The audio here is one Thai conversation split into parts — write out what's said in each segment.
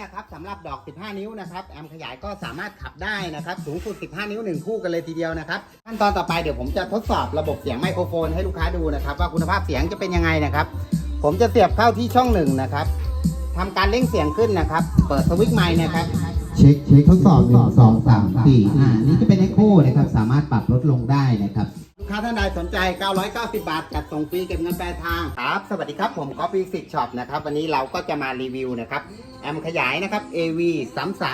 นะครับสำหรับดอก 15 นิ้วนะครับแอมขยายก็สามารถขับได้นะครับ สูงสุด 15 นิ้ว 1 คู่กันเลยทีเดียวนะครับขั้นตอนต่อไปเดี๋ยวผมจะทดสอบระบบเสียงไมโครโฟนให้ลูกค้าดูนะครับ ว่าคุณภาพเสียงจะเป็นยังไงนะครับ ผมจะเสียบเข้าที่ช่องหนึ่งนะครับทำการเร่งเสียงขึ้นนะครับ เปิดสวิตช์ไมค์นะครับเช็คเช็คทดสอบหนึ่งสองสามสี่อ่านี่จะเป็น Echo นะครับสามารถปรับลดลงได้นะครับ ลูกค้าท่านใดสนใจ 990 บาท จัดส่งฟรีเก็บเงินปลายทางครับ สวัสดีครับ ผม Coffee Six Shop นะครับ วันนี้เราก็จะมารีวิวนะครับ แอมขยายนะครับ AV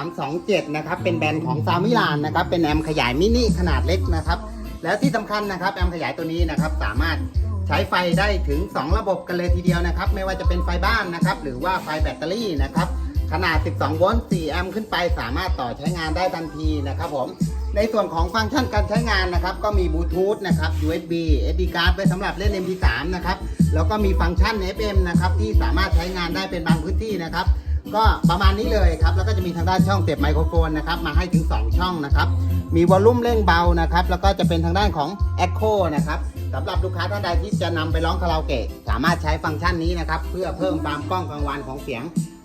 3327 นะครับ เป็นแบรนด์ของซามิลานนะครับ เป็นแอมขยายมินิขนาดเล็กนะครับ แล้วที่สำคัญนะครับ แอมขยายตัวนี้นะครับ สามารถใช้ไฟได้ถึง 2 ระบบกันเลยทีเดียวนะครับ ไม่ว่าจะเป็นไฟบ้านนะครับ หรือว่าไฟแบตเตอรี่นะครับ ขนาด 12 โวลต์ 4 แอมป์ขึ้นไปสามารถต่อใช้งานได้ทันทีนะครับผม ในส่วนของฟังก์ชันการใช้งานนะครับ ก็มีบลูทูธนะครับ USB SD card ไว้สำหรับเล่น MP3 นะครับ แล้วก็มีฟังก์ชัน FM นะครับ ที่สามารถใช้งานได้เป็นบางพื้นที่นะครับ ก็ประมาณนี้เลยครับ แล้วก็จะมีทางด้านช่องเสียบไมโครโฟนนะครับ มาให้ถึง 2 ช่องนะครับ มีวอลลุ่มเร่งเบานะครับ แล้วก็จะเป็นทางด้านของ Echo นะครับสำหรับลูกค้าท่านใดที่จะนำไปร้องคาราโอเกะ สามารถใช้ฟังก์ชันนี้นะครับ เพื่อเพิ่มความก้องกังวานของเสียง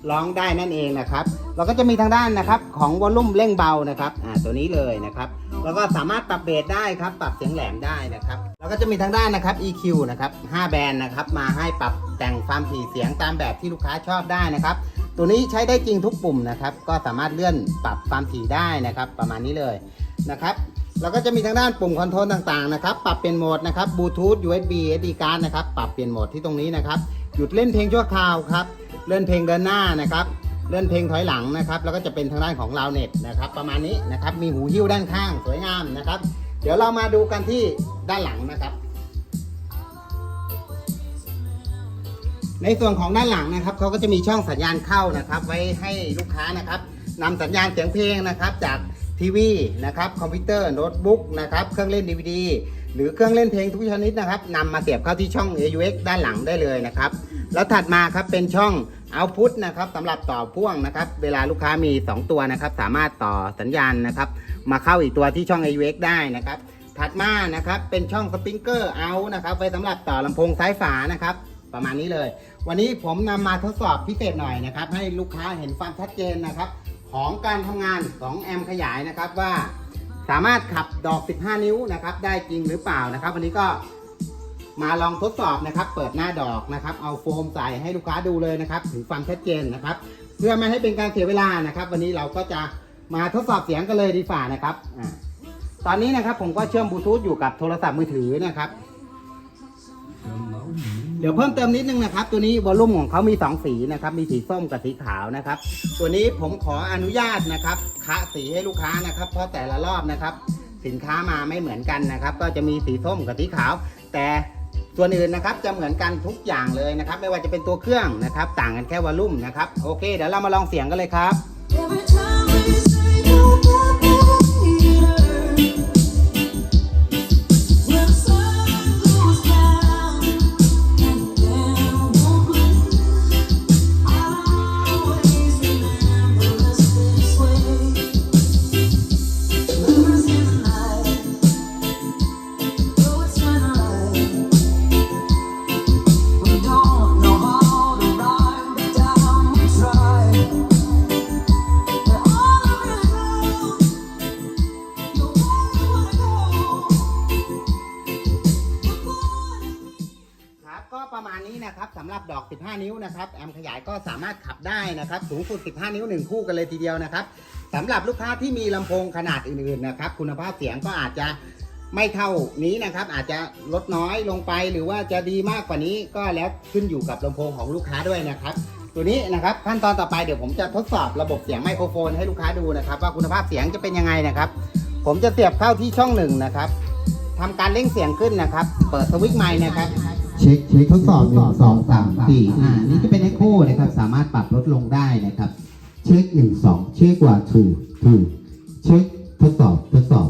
ร้องได้นั่นเองนะครับ เราก็จะมีทางด้านนะครับของวอลลุ่มเร่งเบานะครับอ่าตัวนี้เลยนะครับแล้วก็สามารถปรับเบสได้ครับ ปรับเสียงแหลมได้นะครับแล้วก็จะมีทางด้านนะครับ EQ นะครับ5แบนด์นะครับมาให้ปรับแต่งความถี่เสียงตามแบบที่ลูกค้าชอบได้นะครับ ตัวนี้ใช้ได้จริงทุกปุ่มนะครับ ก็สามารถเลื่อนปรับความถี่ได้นะครับ ประมาณนี้เลยนะครับแล้วก็จะมีทางด้านปุ่มคอนโทรลต่างๆนะครับ ปรับเปลี่ยนโหมดนะครับบลูทูธ USB SD card นะครับ ปรับเปลี่ยนโหมดที่ตรงนี้นะครับ หยุดเล่นเพลงชั่วคราวครับ เลื่อนเพลงเดินหน้านะครับ เลื่อนเพลงถอยหลังนะครับ แล้วก็จะเป็นทางด้านของราวเน็ตนะครับ ประมาณนี้นะครับ มีหูหิ้วด้านข้างสวยงามนะครับ เดี๋ยวเรามาดูกันที่ด้านหลังนะครับ ในส่วนของด้านหลังนะครับเขาก็จะมีช่องสัญญาณเข้านะครับ ไว้ให้ลูกค้านะครับนำสัญญาณเสียงเพลงนะครับจากทีวีนะครับคอมพิวเตอร์โน้ตบุ๊กนะครับเครื่องเล่น DVD หรือเครื่องเล่นเพลงทุกชนิดนะครับนำมาเสียบเข้าที่ช่อง AUX ด้านหลังได้เลยนะครับ แล้วถัดมาครับเป็นช่อง Output นะครับสำหรับต่อพ่วงนะครับ เวลาลูกค้ามี 2 ตัวนะครับ สามารถต่อสัญญาณนะครับ มาเข้าอีกตัวที่ช่อง AUX ได้นะครับ ถัดมานะครับเป็นช่องสปริงเกอร์เอานะครับไว้สำหรับต่อลำโพงซ้ายฝานะครับประมาณนี้เลย วันนี้ผมนำมาทดสอบพิเศษหน่อยนะครับ ให้ลูกค้าเห็นความชัดเจนนะครับ ของการทำงานของแอมขยายนะครับว่า สามารถขับดอก 15 นิ้วนะครับ ได้จริงหรือเปล่านะครับ วันนี้ก็มาลองทดสอบนะครับ เปิดหน้าดอกนะครับ เอาโฟมใส่ให้ลูกค้าดูเลยนะครับ ถึงความชัดเจนนะครับ เพื่อไม่ให้เป็นการเสียเวลานะครับ วันนี้เราก็จะมาทดสอบเสียงกันเลยดีฝ่านะครับอตอนนี้นะครับผมก็เชื่อมบลูทูธอยู่กับโทรศัพท์มือถือนะครับ เดี๋ยวเพิ่มเติมนิดนึงนะครับ ตัวนี้วอลลุ่มของเขามี 2 สีนะครับ มีสีส้มกับสีขาวนะครับ ตัวนี้ผมขออนุญาตนะครับคะสีให้ลูกค้านะครับ เพราะแต่ละรอบนะครับ สินค้ามาไม่เหมือนกันนะครับ ก็จะมีสีส้มกับสีขาว แต่ส่วนอื่นนะครับจะเหมือนกันทุกอย่างเลยนะครับ ไม่ว่าจะเป็นตัวเครื่องนะครับ ต่างกันแค่วอลลุ่มนะครับ โอเค เดี๋ยวเรามาลองเสียงกันเลยครับ ประมาณนี้นะครับสำหรับดอก 15 นิ้วนะครับแอมขยายก็สามารถขับได้นะครับสูงสุด 15 นิ้ว 1 คู่กันเลยทีเดียวนะครับสำหรับลูกค้าที่มีลำโพงขนาดอื่นๆนะครับคุณภาพเสียงก็อาจจะไม่เท่านี้นะครับ อาจจะลดน้อยลงไปหรือว่าจะดีมากกว่านี้ก็แล้วขึ้นอยู่กับลำโพงของลูกค้าด้วยนะครับ ตัวนี้นะครับขั้นตอนต่อไปเดี๋ยวผมจะทดสอบระบบเสียงไมโครโฟนให้ลูกค้าดูนะครับ ว่าคุณภาพเสียงจะเป็นยังไงนะครับ ผมจะเสียบเข้าที่ช่องหนึ่งนะครับทำการเร่งเสียงขึ้นนะครับ เปิดสวิตช์ไมค์นะครับ เช็คเช็คทดสอบหนึ่งสองสามสี่อ่านี่จะเป็น Echo นะครับ สามารถปรับลดลงได้นะครับ เช็คหนึ่งสองเช็คกว่า two two เช็คทดสอบทดสอบ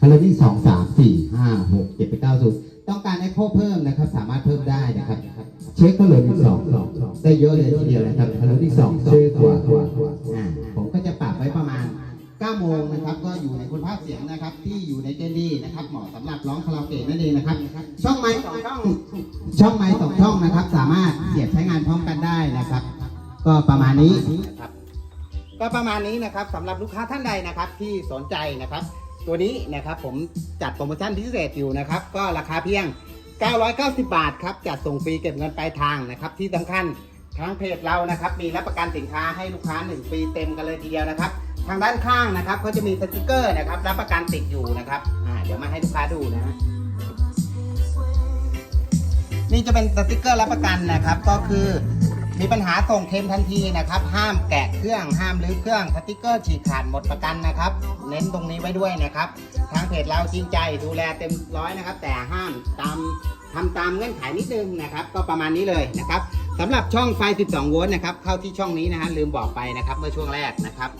ฮัลโหลที่สองสามสี่ห้าหกเจ็ดแปดเก้าศูนย์ต้องการ Echo เพิ่มนะครับ สามารถเพิ่มได้นะครับ เช็คฮัลโหลที่สองได้เยอะเลยทีเดียวนะครับฮัลโหลที่สองเช็คกว่าอ่า งนะครับ ก็อยู่ในคุณภาพเสียงนะครับ ที่อยู่ในเกณฑ์ดีนะครับ เหมาะสำหรับร้องคาราโอเกะนั่นเองนะครับ ช่องไม้ช่องช่องไม้สองช่องนะครับ สามารถเสียบใช้งานพร้อมกันได้นะครับ ก็ประมาณนี้นะครับ ก็ประมาณนี้นะครับสำหรับลูกค้าท่านใดนะครับที่สนใจนะครับ ตัวนี้นะครับผมจัดโปรโมชั่นพิเศษอยู่นะครับ ก็ราคาเพียง 990 บาทครับจัดส่งฟรีเก็บเงินปลายทางนะครับ ที่สำคัญทางเพจเรานะครับ มีรับประกันสินค้าให้ลูกค้า 1 ปีเต็มกันเลยทีเดียวนะครับ ทางด้านข้างนะครับเขาจะมีสติกเกอร์นะครับรับประกันติดอยู่นะครับอ่าเดี๋ยวมาให้ลูกค้าดูนะฮะนี่จะเป็นสติกเกอร์รับประกันนะครับ ก็คือมีปัญหาส่งเคมทันทีนะครับ ห้ามแกะเครื่องห้ามรื้อเครื่องสติกเกอร์ฉีกขาดหมดประกันนะครับ เน้นตรงนี้ไว้ด้วยนะครับ ทางเพจเราจริงใจดูแลเต็มร้อยนะครับ แต่ห้ามตามทำตามเงื่อนไขนิดนึงนะครับ ก็ประมาณนี้เลยนะครับสำหรับช่องไฟ 12 โวลต์นะครับเข้าที่ช่องนี้นะฮะลืมบอกไปนะครับเมื่อช่วงแรกนะครับ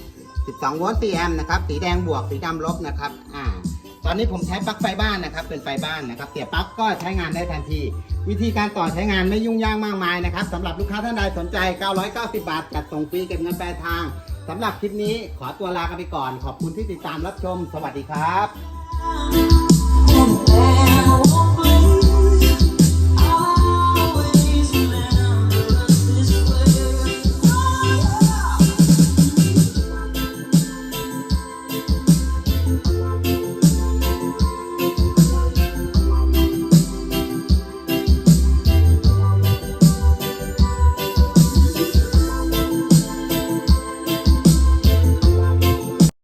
12 โวลต์ 4 แอมป์นะครับ สีแดงบวก สีดำลบนะครับ อ่า ตอนนี้ผมใช้ปลั๊กไฟบ้านนะครับ เป็นไฟบ้านนะครับ เสียบปลั๊กก็ใช้งานได้ทันที วิธีการต่อใช้งานไม่ยุ่งยากมากมายนะครับสำหรับลูกค้าท่านใดสนใจ 990 บาท จัดส่งฟรีเก็บเงินปลายทางสำหรับคลิปนี้ขอตัวลากันไปก่อน ขอบคุณที่ติดตามรับชม สวัสดีครับ